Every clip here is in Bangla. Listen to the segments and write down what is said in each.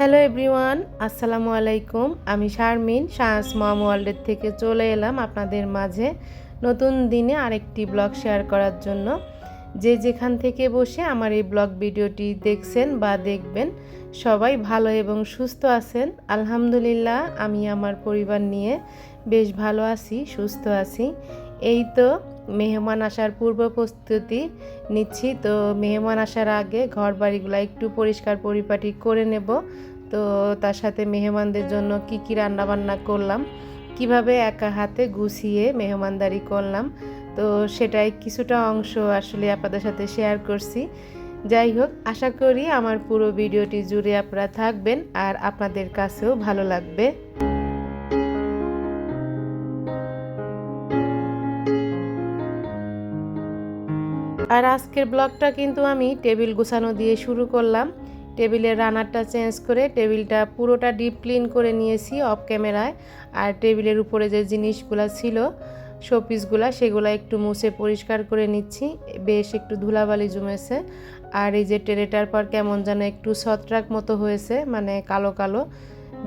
হ্যালো এভরিওয়ান আসসালামু আলাইকুম আমি শারমিন শাহস মম ওয়ার্ল্ডের থেকে চলে এলাম আপনাদের মাঝে নতুন দিনে আরেকটি ব্লগ শেয়ার করার জন্য। যে যেখান থেকে বসে আমার এই ব্লগ ভিডিওটি দেখছেন বা দেখবেন, সবাই ভালো এবং সুস্থ আছেন। আলহামদুলিল্লাহ, আমি আমার পরিবার নিয়ে বেশ ভালো আছি, সুস্থ আছি। এই তো মেহমান আসার পূর্ব প্রস্তুতি নিচ্ছি। তো মেহমান আসার আগে ঘর বাড়িগুলো একটু পরিষ্কার পরিপাটি করে নেব। তো তার সাথে মেহমানদের জন্য কি কি রান্না বান্না করলাম, কীভাবে একা হাতে গুছিয়ে মেহমানদারি করলাম, তো সেটাই কিছুটা অংশ আসলে আপনাদের সাথে শেয়ার করছি। যাই হোক, আশা করি আমার পুরো ভিডিওটি জুড়ে আপনারা থাকবেন আর আপনাদের কাছেও ভালো লাগবে। আর আজকের ব্লগটা কিন্তু আমি টেবিল গুছানো দিয়ে শুরু করলাম। টেবিলের রানারটা চেঞ্জ করে টেবিলটা পুরোটা ডিপ ক্লিন করে নিয়েছি অফ ক্যামেরায়। আর টেবিলের উপরে যে জিনিসগুলো ছিল, শোপিসগুলা, সেগুলো একটু মুছে পরিষ্কার করে নিচ্ছি। বেশ একটু ধুলাবালি জমেছে। আর এই যে টেরেটার পর কেমন যেন একটু ছত্রাক মতো হয়েছে মানে কালো কালো।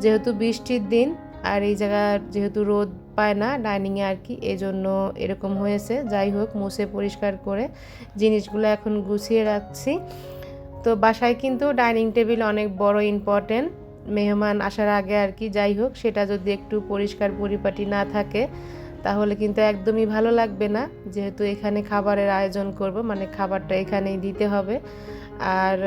যেহেতু বৃষ্টির দিন, আর এই জায়গা যেহেতু রোদ পায় না ডাইনিংয়ে আর কি, এজন্য এরকম হয়েছে। যাই হোক, মুছে পরিষ্কার করে জিনিসগুলো এখন গুছিয়ে রাখছি। তো বাসায় কিন্তু ডাইনিং টেবিল অনেক বড় ইম্পর্টেন্ট মেহমান আসার আগে আর কি যাই হোক, সেটা যদি একটু পরিষ্কার পরিপাটি না থাকে, তাহলে কিন্তু একদমই ভালো লাগবে না। যেহেতু এখানে খাবারের আয়োজন করব মানে খাবারটা এখানেই দিতে হবে। আর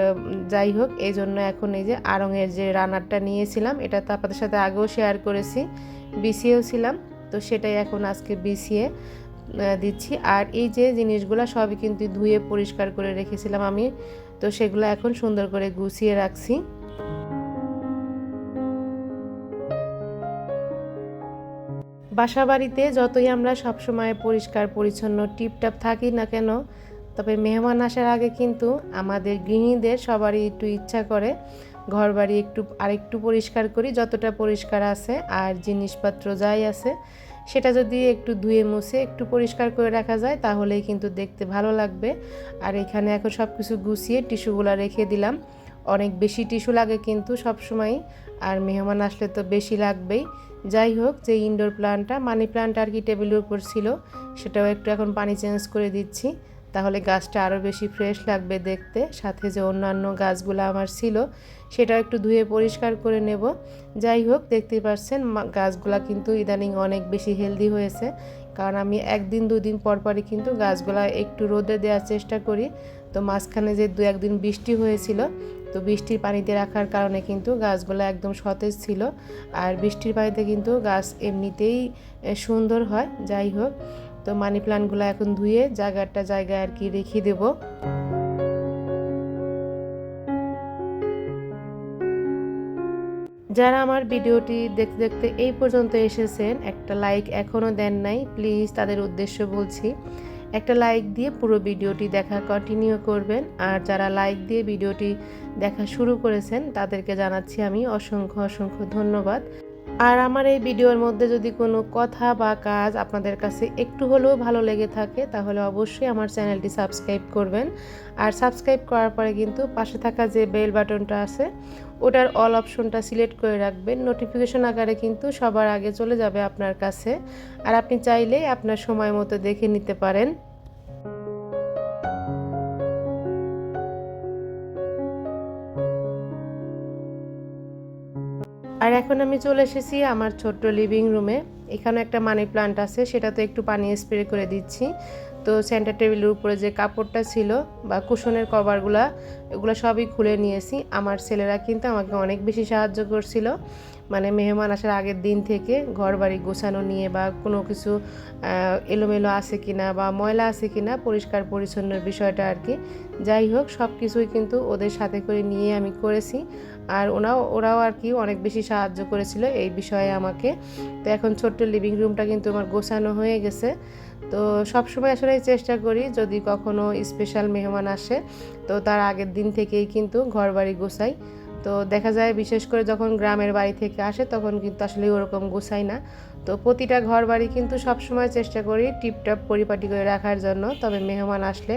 যাই হোক এই জন্য এখন এই যে আড়ঙের যে রানারটা নিয়েছিলাম, এটা তো আপনাদের সাথে আগেও শেয়ার করেছি, বিছিয়েও ছিলাম, তো সেটাই এখন আজকে বিছিয়ে দিচ্ছি। আর এই যে জিনিসগুলো সবই কিন্তু ধুয়ে পরিষ্কার করে রেখেছিলাম আমি তো সেগুলো এখন সুন্দর করে গুছিয়ে রাখছি। বাসা বাড়িতে যতই আমরা সবসময় পরিষ্কার, পরিচ্ছন্ন, টিপটাপ থাকি না কেন, তবে মেহমান আসার আগে কিন্তু আমাদের গৃহিণীদের সবারই একটু ইচ্ছা করে ঘর বাড়ি একটু আরেকটু পরিষ্কার করি, যতটা পরিষ্কার আছে আর জিনিসপত্র যাই আছে। সেটা যদি একটু ধুয়ে মুছে, একটু পরিষ্কার করে রাখা যায়, তাহলেই কিন্তু দেখতে ভালো লাগবে। আর এখানে এখন সব কিছু গুছিয়ে টিস্যুগুলো রেখে দিলাম। অনেক বেশি টিস্যু লাগে কিন্তু সব সময় আর মেহমান আসলে তো বেশি লাগবেই। যাই হোক, যে ইনডোর প্লান্টটা মানি প্লান্ট আর কি টেবিলের উপর ছিল, সেটাও একটু এখন পানি চেঞ্জ করে দিচ্ছি। তাহলে গাছটা আরও বেশি ফ্রেশ লাগবে দেখতে। সাথে যে অন্যান্য গাছগুলো আমার ছিল, সেটাও একটু ধুয়ে পরিষ্কার করে নেব। যাই হোক, দেখতেই পাচ্ছেন গাছগুলা কিন্তু ইদানিং অনেক বেশি হেলদি হয়েছে। কারণ আমি একদিন, দুদিন পর পরই কিন্তু গাছগুলা একটু রোদে দেওয়ার চেষ্টা করি। তো মাঝখানে যে দু একদিন বৃষ্টি হয়েছিল, তো বৃষ্টির পানিতে রাখার কারণে কিন্তু গাছগুলো একদম সতেজ ছিল। আর বৃষ্টির পানিতে কিন্তু গাছ এমনিতেই সুন্দর হয়। যাই হোক তো মানি প্লান্টগুলো এখন ধুয়ে জায়গাটা জায়গায় আর কি রেখে দেব। যারা আমার ভিডিওটি দেখতে দেখতে এই পর্যন্ত এসেছেন, একটা লাইক এখনও দেন নাই প্লিজ তাদের উদ্দেশ্য বলছি, একটা লাইক দিয়ে পুরো ভিডিওটি দেখা কন্টিনিউ করবেন। আর যারা লাইক দিয়ে ভিডিওটি দেখা শুরু করেছেন, তাদেরকে জানাচ্ছি আমি অসংখ্য অসংখ্য ধন্যবাদ। আর আমার এই ভিডিওর মধ্যে যদি কোনো কথা বা কাজ আপনাদের কাছে একটু হলেও ভালো লেগে থাকে, তাহলে অবশ্যই আমার চ্যানেলটি সাবস্ক্রাইব করবেন। আর সাবস্ক্রাইব করার পরে কিন্তু পাশে থাকা যে বেল বাটনটা আছে, ওটার অল অপশনটা সিলেক্ট করে রাখবেন। নোটিফিকেশন আকারে কিন্তু সবার আগে চলে যাবে আপনার কাছে। আর আপনি চাইলেই আপনার সময় মতো দেখে নিতে পারেন। আর এখন আমি চলে এসেছি আমার ছোট্ট লিভিং রুমে এখানে একটা মানি প্লান্ট আছে সেটা তো একটু পানি স্প্রে করে দিচ্ছি। তো সেন্টার টেবিলের উপরে যে কাপড়টা ছিল বা কুশনের কভারগুলা এগুলো সবই খুলে নিয়েছি। আমার ছেলেরা কিন্তু আমাকে অনেক বেশি সাহায্য করছিল। মানে মেহমান আসার আগের দিন থেকে ঘর বাড়ি গোছানো নিয়ে বা কোনো কিছু এলোমেলো আছে কিনা বা ময়লা আছে কিনা পরিষ্কার পরিচ্ছন্নের বিষয়টা আর কি। যাই হোক, সব কিছুই কিন্তু ওদের সাথে করে নিয়ে আমি করেছি। আর ওনাও, ওরাও আর কি অনেক বেশি সাহায্য করেছিল এই বিষয়ে আমাকে। তো এখন ছোট্ট লিভিং রুমটা কিন্তু আমার গোছানো হয়ে গেছে। তো সবসময় আসলে চেষ্টা করি যদি কখনো স্পেশাল মেহমান আসে, তো তার আগের দিন থেকেই কিন্তু ঘর বাড়ি গোছাই। তো দেখা যায় বিশেষ করে যখন গ্রামের বাড়ি থেকে আসে, তখন কিন্তু আসলে ওরকম গোছাই না। তো প্রতিটা ঘর বাড়ি কিন্তু সবসময় চেষ্টা করি টিপটপ পরিপাটি করে রাখার জন্য, তবে মেহমান আসলে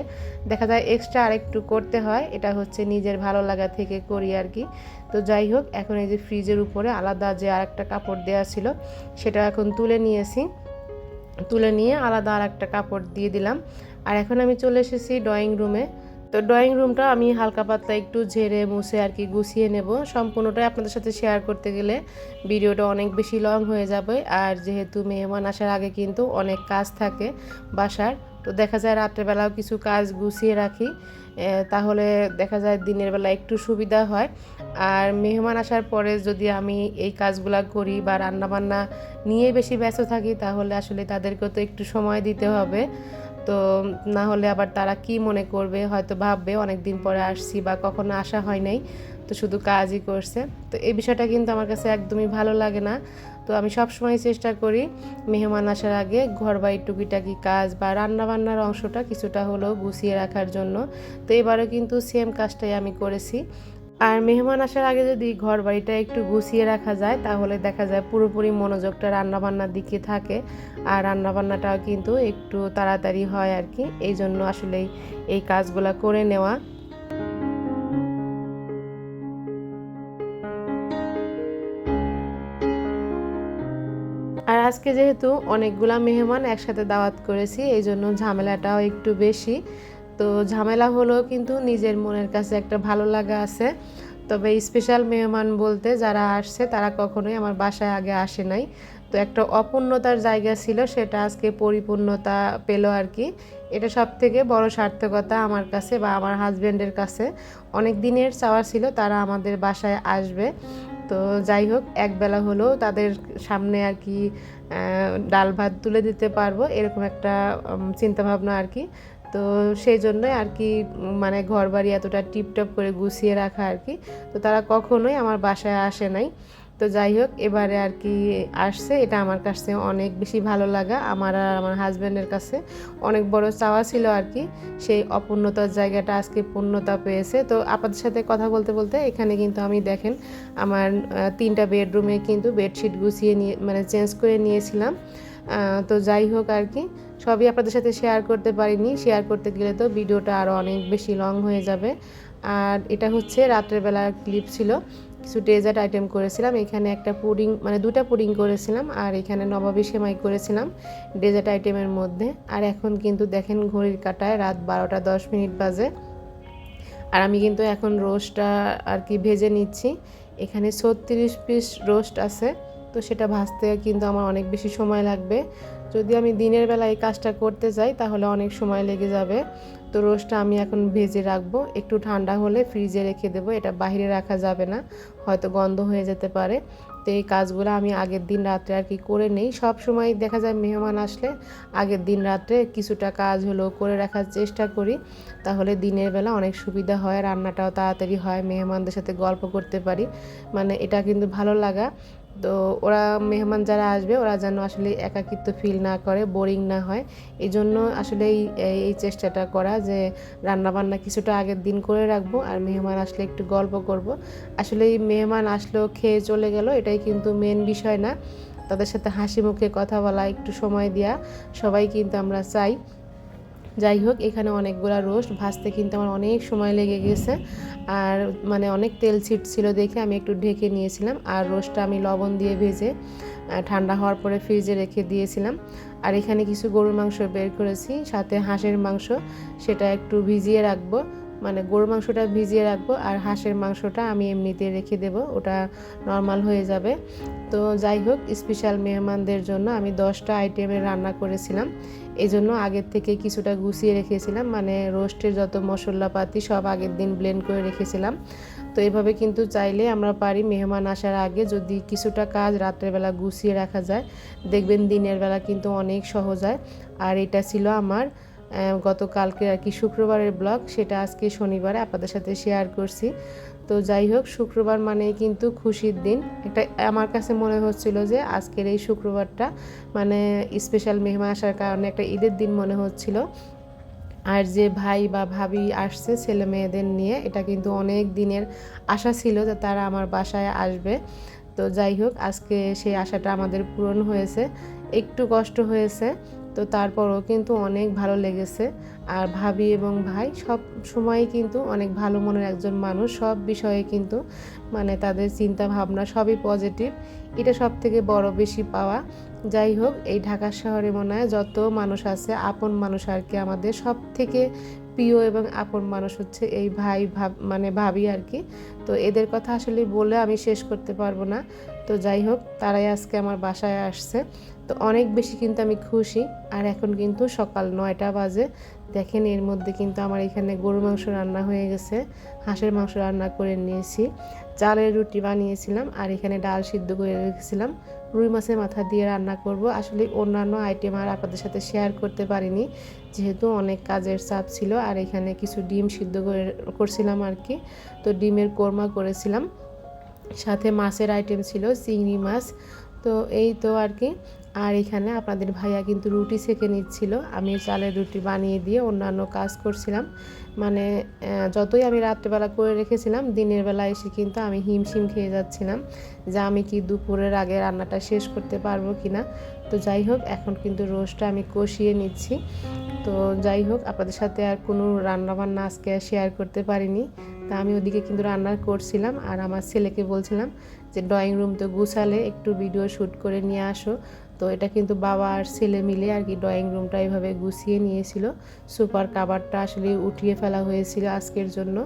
দেখা যায় এক্সট্রা আরেকটু করতে হয়, এটা হচ্ছে নিজের ভালো লাগা থেকে করি আর কি। তো যাই হোক, এখন এই যে ফ্রিজের উপরে আলাদা যে আরেকটা কাপড় দেওয়া ছিল, সেটা এখন তুলে নিয়েছি। তুলে নিয়ে আলাদা আর একটা কাপড় দিয়ে দিলাম। আর এখন আমি চলে এসেছি ড্রয়িং রুমে তো ড্রয়িং রুমটা আমি হালকা পাতলা একটু ঝেড়ে মুছে আর কি গুছিয়ে নেব। সম্পূর্ণটাই আপনাদের সাথে শেয়ার করতে গেলে ভিডিওটা অনেক বেশি লং হয়ে যাবে। আর যেহেতু মেহমান আসার আগে কিন্তু অনেক কাজ থাকে বাসার, তো দেখা যায় রাত্রেবেলাও কিছু কাজ গুছিয়ে রাখি। তাহলে দেখা যায় দিনের বেলা একটু সুবিধা হয়। আর মেহমান আসার পরে যদি আমি এই কাজগুলা করি বা রান্নাবান্না নিয়ে বেশি ব্যস্ত থাকি, তাহলে আসলে তাদেরকেও তো একটু সময় দিতে হবে। তো না হলে আবার তারা কি মনে করবে, হয়তো ভাববে অনেক দিন পরে আসছি বা কখনো আসা হয় নাই, তো শুধু কাজই করছে। তো এই বিষয়টা কিন্তু আমার কাছে একদমই ভালো লাগে না। তো আমি সবসময় চেষ্টা করি মেহমান আসার আগে ঘর বাড়ির টুকিটাকি কাজ বা রান্নাবান্নার অংশটা কিছুটা হলেও গুছিয়ে রাখার জন্য। তো এবারও কিন্তু সেম কাজটাই আমি করেছি। আর মেহমান আসার আগে যদি ঘর বাড়িটা একটু গুছিয়ে রাখা যায়, তাহলে দেখা যায় পুরোপুরি মনোযোগটা রান্নাবান্নার দিকে থাকে। আর রান্নাবান্নাটাও কিন্তু একটু তাড়াতাড়ি হয় আর কি। এই জন্য আসলে এই কাজগুলো করে নেওয়া। আর আজকে যেহেতু অনেকগুলা মেহমান একসাথে দাওয়াত করেছি, এই জন্য ঝামেলাটাও একটু বেশি। তো ঝামেলা হলেও কিন্তু নিজের মনের কাছে একটা ভালো লাগা আছে। তবে স্পেশাল মেহমান বলতে যারা আসছে, তারা কখনোই আমার বাসায় আগে আসে নাই। তো একটা অপূর্ণতার জায়গা ছিল, সেটা আজকে পরিপূর্ণতা পেল আর কি। এটা সব থেকে বড় সার্থকতা আমার কাছে বা আমার হাজব্যান্ডের কাছে। অনেক দিনের চাওয়া ছিল, তারা আমাদের বাসায় আসবে। তো যাই হোক একবেলা হলেও তাদের সামনে আর কি ডাল ভাত তুলে দিতে পারব, এরকম একটা চিন্তাভাবনা আর কি। তো সেই জন্যই আর কি মানে ঘর বাড়ি এতটা টিপটপ করে গুছিয়ে রাখা আর কি। তো তারা কখনোই আমার বাসায় আসে নাই। তো যাই হোক, এবারে আর কি আসছে। এটা আমার কাছে অনেক বেশি ভালো লাগা। আমার আর আমার হাজব্যান্ডের কাছে অনেক বড় চাওয়া ছিল আর কি। সেই অপূর্ণতার জায়গাটা আজকে পূর্ণতা পেয়েছে। তো আপনাদের সাথে কথা বলতে বলতে এখানে কিন্তু আমি দেখেন, আমার তিনটা বেডরুমে কিন্তু বেডশিট গুছিয়ে নিয়ে মানে চেঞ্জ করে নিয়েছিলাম। তো যাই হোক আর কি, সবই আপনাদের সাথে শেয়ার করতে পারিনি। শেয়ার করতে গেলে তো ভিডিওটা আরও অনেক বেশি লং হয়ে যাবে। আর এটা হচ্ছে রাত্রেবেলার ক্লিপ ছিল। কিছু ডেজার্ট আইটেম করেছিলাম। এখানে একটা পুডিং মানে দুটা পুডিং করেছিলাম আর এখানে নবাবি সেমাই করেছিলাম ডেজার্ট আইটেমের মধ্যে। আর এখন কিন্তু দেখেন ঘড়ির কাটায় রাত বারোটা দশ মিনিট বাজে। আর আমি কিন্তু এখন রোস্টটা আর কি ভেজে নিচ্ছি। এখানে ছত্রিশ পিস রোস্ট আছে। তো সেটা ভাজতে কিন্তু আমার অনেক বেশি সময় লাগবে। যদি আমি দিনের বেলা এই কাজটা করতে যাই, তাহলে অনেক সময় লেগে যাবে। তো রোস্টটা আমি এখন ভেজে রাখব। একটু ঠান্ডা হলে ফ্রিজে রেখে দেবো, এটা বাহিরে রাখা যাবে না, হয়তো গন্ধ হয়ে যেতে পারে। তো এই কাজগুলো আমি আগের দিন রাত্রে আর কি করে নেই। সব সময় দেখা যায় মেহমান আসলে আগের দিন রাত্রে কিছুটা কাজ হলো করে রাখার চেষ্টা করি। তাহলে দিনের বেলা অনেক সুবিধা হয়, রান্নাটাও তাড়াতাড়ি হয়, মেহমানদের সাথে গল্প করতে পারি। মানে এটা কিন্তু ভালো লাগা। তো ওরা মেহমান যারা আসবে, ওরা যেন আসলে একাকিত্ব ফিল না করে বোরিং না হয়। এই জন্য আসলে এই এই চেষ্টাটা করা যে রান্নাবান্না কিছুটা আগের দিন করে রাখব আর মেহমান আসলে একটু গল্প করব। আসলে এই মেহমান আসলেও খেয়ে চলে গেল, এটাই কিন্তু মেন বিষয় না। তাদের সাথে হাসি মুখে কথা বলা, একটু সময় দেওয়া সবাই কিন্তু আমরা চাই। যাই হোক, এখানে অনেকগুলা রোস্ট ভাজতে কিন্তু আমার অনেক সময় লেগে গেছে। আর মানে অনেক তেল ছিটছিল দেখে আমি একটু ঢেকে নিয়েছিলাম আর রোস্টটা আমি লবণ দিয়ে ভেজে ঠান্ডা হওয়ার পরে ফ্রিজে রেখে দিয়েছিলাম। আর এখানে কিছু গরুর মাংস বের করেছি, সাথে হাঁসের মাংস, সেটা একটু ভিজিয়ে রাখব। মানে গরুর মাংসটা ভিজিয়ে রাখব আর হাঁসের মাংসটা আমি এমনিতে রেখে দেব, ওটা নর্মাল হয়ে যাবে। তো যাই হোক স্পেশাল মেহমানদের জন্য আমি দশটা আইটেমের রান্না করেছিলাম। এই জন্য আগের থেকে কিছুটা গুছিয়ে রেখেছিলাম মানে রোস্টের যত মশলাপাতি সব আগের দিন ব্লেন্ড করে রেখেছিলাম। তো এভাবে কিন্তু চাইলে আমরা পারি মেহমান আসার আগে যদি কিছুটা কাজ রাত্রেবেলা গুছিয়ে রাখা যায়। দেখবেন দিনের বেলা কিন্তু অনেক সহজ হয়। আর এটা ছিল আমার গতকালকে আর কি শুক্রবারের ব্লগ, সেটা আজকে শনিবারে আপনাদের সাথে শেয়ার করছি। তো যাই হোক, শুক্রবার মানেই কিন্তু খুশির দিন। একটা, আমার কাছে মনে হচ্ছিল যে আজকের এই শুক্রবারটা মানে স্পেশাল মেহমান আসার কারণে একটা ঈদের দিন মনে হচ্ছিল। আর যে ভাই বা ভাবি আসছে ছেলে মেয়েদের নিয়ে, এটা কিন্তু অনেক দিনের আশা ছিল যে তারা আমার বাসায় আসবে। তো যাই হোক, আজকে সেই আশাটা আমাদের পূরণ হয়েছে। একটু কষ্ট হয়েছে তো তারপরও কিন্তু অনেক ভালো লেগেছে। আর ভাবি এবং ভাই সব সময় কিন্তু অনেক ভালো মনের একজন মানুষ। সব বিষয়ে কিন্তু মানে তাদের চিন্তা ভাবনা সবই পজিটিভ এটা সব থেকে বড় বেশি পাওয়া। যাই হোক, এই ঢাকা শহরে মনে হয় যত মানুষ আছে, আপন মানুষ আর কি আমাদের সব থেকে প্রিয় এবং আপন মানুষ হচ্ছে এই ভাই, ভাব মানে ভাবি আর কি। তো এদের কথা আসলে বলে আমি শেষ করতে পারব না। তো যাই হোক, তারাই আজকে আমার বাসায় আসছে। তো অনেক বেশি কিন্তু আমি খুশি। আর এখন কিন্তু সকাল নয়টা বাজে। দেখেন এর মধ্যে কিন্তু আমার এখানে গরু মাংস রান্না হয়ে গেছে। হাঁসের মাংস রান্না করে নিয়েছি। চালের রুটি বানিয়েছিলাম আর এখানে ডাল সিদ্ধ করে রেখেছিলাম। রুই মাছের মাথা দিয়ে রান্না করব। আসলে অন্যান্য আইটেম আর আপনাদের সাথে শেয়ার করতে পারিনি। যেহেতু অনেক কাজের চাপ ছিল আর এখানে কিছু ডিম সিদ্ধ করে করছিলাম আর কি। তো ডিমের কোরমা করেছিলাম। সাথে মাছের আইটেম ছিল চিংড়ি মাছ। তো এই তো আর কি। আর এখানে আপনাদের ভাইয়া কিন্তু রুটি সেকে নিচ্ছিল। আমি চালের রুটি বানিয়ে দিয়ে অন্যান্য কাজ করছিলাম। মানে যতই আমি রাত্রেবেলা করে রেখেছিলাম, দিনের বেলা এসে কিন্তু আমি হিমশিম খেয়ে যাচ্ছিলাম যে আমি কি দুপুরের আগে রান্নাটা শেষ করতে পারব কি না তো যাই হোক, এখন কিন্তু রোস্টটা আমি কষিয়ে নিচ্ছি। তো যাই হোক, আপনাদের সাথে আর কোনো রান্নাবান্না আজকে শেয়ার করতে পারিনি। তা আমি ওদিকে কিন্তু রান্না করছিলাম আর আমার ছেলেকে বলছিলাম যে ড্রয়িং রুম তো গুছালে একটু ভিডিও শ্যুট করে নিয়ে আসো। তো এটা কিন্তু বাবা আর ছেলে মিলে আর কি ড্রয়িং রুমটা এইভাবে গুছিয়ে নিয়েছিল। সুপার কাবারটা আসলে উঠিয়ে ফেলা হয়েছিল আজকের জন্য।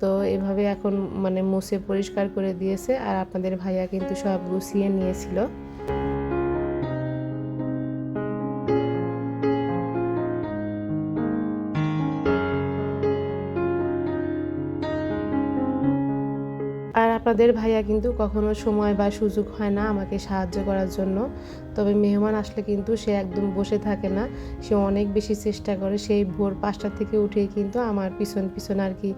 তো এভাবে এখন মানে মুছে পরিষ্কার করে দিয়েছে। আর আপনাদের ভাইয়া কিন্তু সব গুছিয়ে নিয়েছিল। আপনাদের ভাইয়া কিন্তু কখনো সময় বা সুযোগ হয় না আমাকে সাহায্য করার জন্য। তবে মেহমান আসলে কিন্তু সে একদম বসে থাকে না। সে অনেক বেশি চেষ্টা করে। সেই ভোর পাঁচটা থেকে উঠেই কিন্তু আমার পিছন পিছন আর কি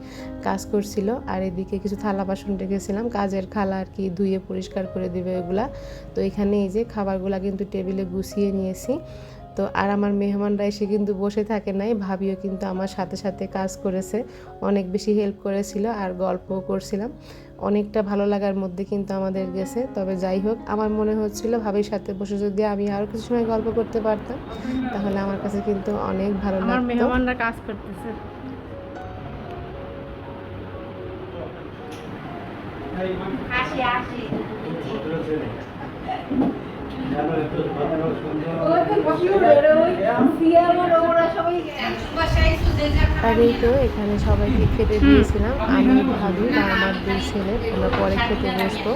কাজ করছিল। আর এদিকে কিছু থালা বাসন রেখেছিলাম। কাজের খালা আর কি ধুয়ে পরিষ্কার করে দেবে ওগুলা তো এখানে এই যে খাবারগুলা কিন্তু টেবিলে গুছিয়ে নিয়েছি। তো আর আমার মেহমানরা এসে কিন্তু বসে থাকে নাই। ভাবিও কিন্তু আমার সাথে সাথে কাজ করেছে। অনেক বেশি হেল্প করেছিল আর গল্পও করছিলাম। অনেকটা ভালো লাগার মধ্যে কিন্তু আমাদের গেছে। তবে যাই হোক আমার মনে হচ্ছিল ভাবির সাথে বসে যদি আমি আরও কিছু সময় গল্প করতে পারতাম তাহলে আমার কাছে কিন্তু অনেক ভালো আমার লাগতো। মেহমানরা কাজ করতেছে। আসি আসি আর এই তো এখানে সবাইকে খেতে দিয়েছিলাম। আমি ভাবি আর আমার দুই ছেলে আমরা পরে খেতে বসবো।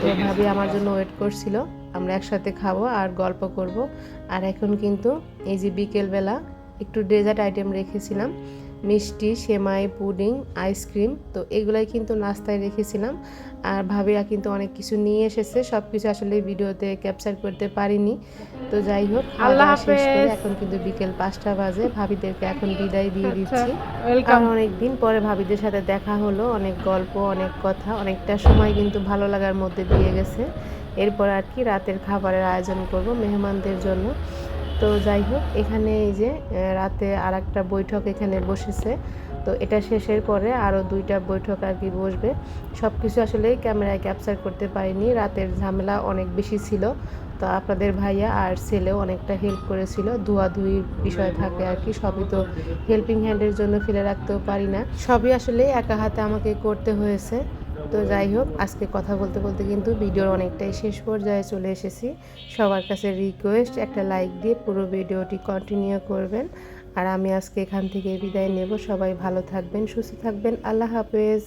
তো ভাবি আমার জন্য ওয়েট করছিল। আমরা একসাথে খাব আর গল্প করব। আর এখন কিন্তু এই যে বিকেলবেলা একটু ডেজার্ট আইটেম রেখেছিলাম। মিষ্টি সেমাই পুডিং আইসক্রিম তো এগুলাই কিন্তু নাস্তায় রেখেছিলাম। আর ভাবিরা কিন্তু অনেক কিছু নিয়ে এসেছে সব কিছু আসলে ভিডিওতে ক্যাপচার করতে পারিনি। তো যাই হোক আল্লাহ শেষ করে এখন কিন্তু বিকেল পাঁচটা বাজে। ভাবিদেরকে এখন বিদায় দিয়ে দিচ্ছি। ওয়েলকাম কারণ অনেক দিন পরে ভাবিদের সাথে দেখা হলো অনেক গল্প অনেক কথা অনেকটা সময় কিন্তু ভালো লাগার মধ্যে দিয়ে গেছে। এরপর আর কি রাতের খাবারের আয়োজন করব মেহমানদের জন্য। তো যাই হোক, এখানে এই যে রাতে আর একটা বৈঠক এখানে বসেছে। তো এটা শেষের পরে আরও দুইটা বৈঠক আর কি বসবে। সব কিছু আসলে ক্যামেরায় ক্যাপচার করতে পারিনি। রাতের ঝামেলা অনেক বেশি ছিল। তো আপনাদের ভাইয়া আর ছেলেও অনেকটা হেল্প করেছিল। ধোয়াধুয়ির বিষয় থাকে আর কি, সবই তো হেল্পিং হ্যান্ডের জন্য ফেলে রাখতেও পারি না। সবই আসলে একা হাতে আমাকে করতে হয়েছে। তো যাই হোক, আজকে কথা বলতে বলতে কিন্তু ভিডিওর অনেকটাই শেষ পর্যায়ে চলে এসেছি। সবার কাছে রিকোয়েস্ট একটা লাইক দিয়ে পুরো ভিডিওটি কন্টিনিউ করবেন। আর আমি আজকে এখান থেকে বিদায় নেব। সবাই ভালো থাকবেন, সুস্থ থাকবেন। আল্লাহ হাফেজ।